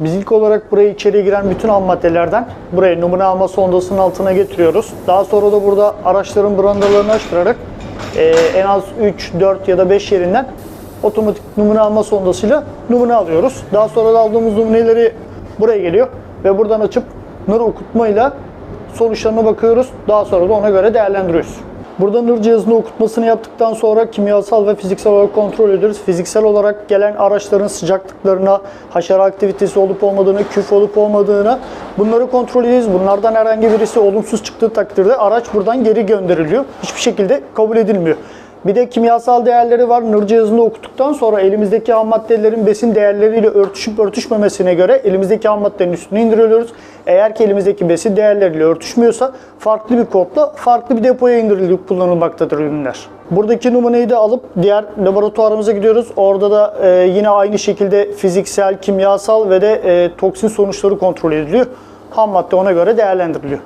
Biz ilk olarak buraya içeriye giren bütün ham maddelerden buraya numune alma sondasının altına getiriyoruz. Daha sonra da burada araçların brandalarını açtırarak e, en az 3, 4 ya da 5 yerinden otomatik numune alma sondasıyla numune alıyoruz. Daha sonra da aldığımız numuneleri buraya geliyor ve buradan açıp nır okutmayla sonuçlarına bakıyoruz. Daha sonra da ona göre değerlendiriyoruz. Burada nır cihazının okutmasını yaptıktan sonra kimyasal ve fiziksel olarak kontrol ediyoruz. Fiziksel olarak gelen araçların sıcaklıklarına, haşere aktivitesi olup olmadığını, küf olup olmadığını bunları kontrol ediyoruz. Bunlardan herhangi birisi olumsuz çıktığı takdirde araç buradan geri gönderiliyor. Hiçbir şekilde kabul edilmiyor. Bir de kimyasal değerleri var. Nır cihazında okuttuktan sonra elimizdeki ham maddelerin besin değerleriyle örtüşüp örtüşmemesine göre elimizdeki ham maddenin üstüne indiriyoruz. Eğer ki elimizdeki besin değerleriyle örtüşmüyorsa farklı bir kodla farklı bir depoya indirilip kullanılmaktadır ürünler. Buradaki numuneyi de alıp diğer laboratuvarımıza gidiyoruz. Orada da e, yine aynı şekilde fiziksel, kimyasal ve de e, toksin sonuçları kontrol ediliyor. Ham madde ona göre değerlendiriliyor.